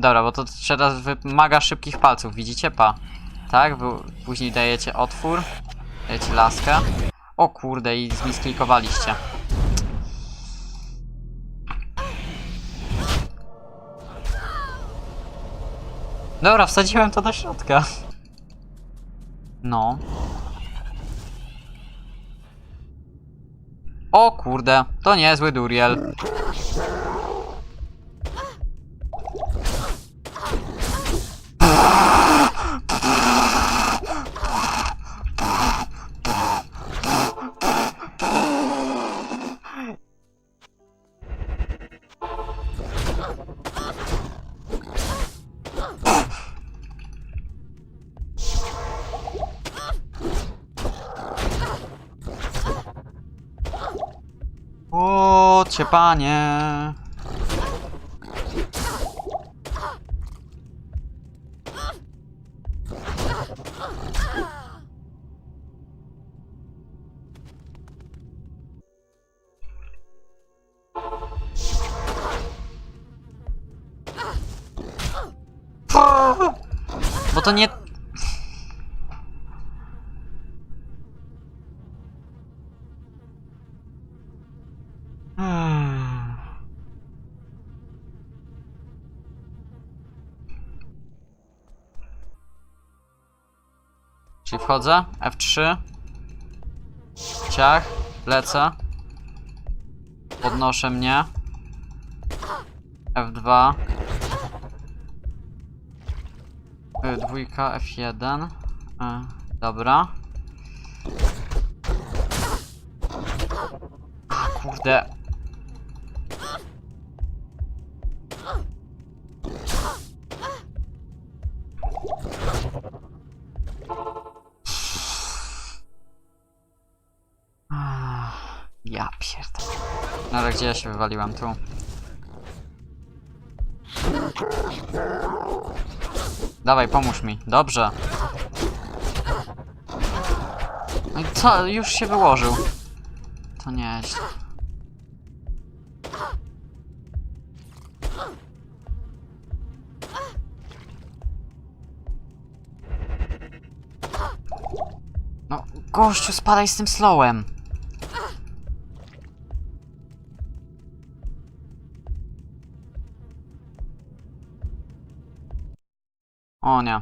Dobra, bo to teraz wymaga szybkich palców, widzicie? Pa. Tak? Później dajecie otwór. Dajecie laskę. O kurde, i zmisklikowaliście. Dobra, wsadziłem to do środka. No. O kurde, to niezły duriel. O, cię panie. Bo to nie... Czyli wchodzę, F3, ciach, lecę, podnoszę mnie, F2, y, dwójka, F1, y, dobra. Kurde. Ja pierdolę. No ale gdzie ja się wywaliłem tu? Dawaj, pomóż mi. Dobrze. No i co? Już się wyłożył. To nieźle. No, gościu, spadaj z tym slowem. O nie.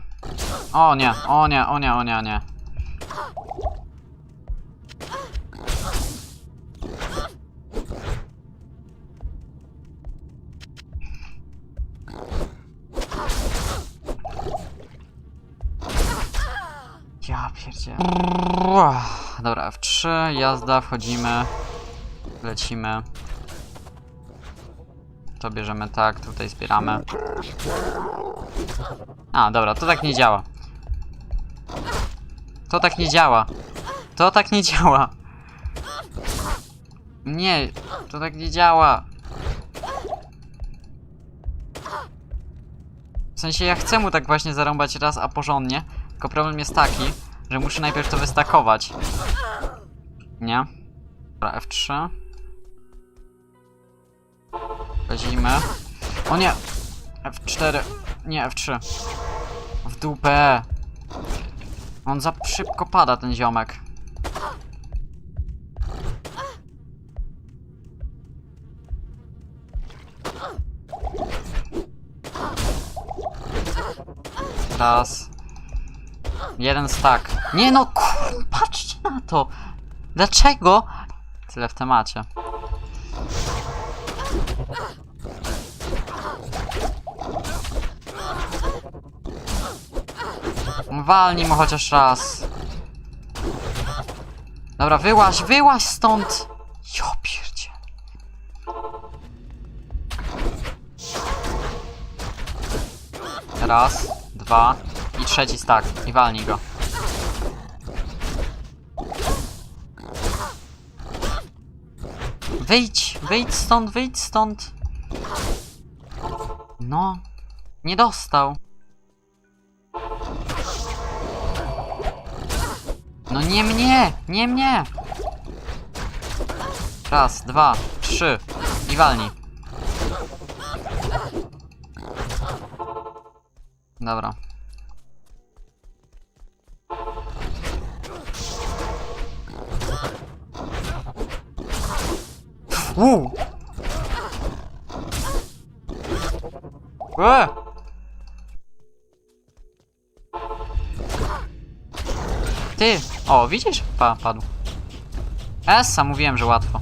O nie, o nie, o nie, o nie, o nie. Ja pierdzie. Dobra, F3, jazda, wchodzimy. Lecimy. To bierzemy tak, tutaj zbieramy. A, dobra, to tak nie działa. To tak nie działa. To tak nie działa. Nie, to tak nie działa. W sensie ja chcę mu tak właśnie zarąbać raz, a porządnie. Tylko problem jest taki, że muszę najpierw to wystakować. Nie? Dobra, F3. Wezimy. O nie! F4. Nie, F3. W dupę. On za szybko pada, ten ziomek. Raz. Jeden stack. Nie no, kur... patrzcie na to. Dlaczego? Tyle w temacie. Walnij mu chociaż raz. Dobra, wyłaź, wyłaź stąd! Jo pierdzie. Raz, dwa i trzeci stack. I walnij go. Wyjdź, wyjdź stąd, wyjdź stąd. No, nie dostał. No nie mnie, nie mnie. Raz, dwa, trzy i walnij. Dobra. Ty! O, widzisz? Pa, padł. Essa, mówiłem, że łatwo.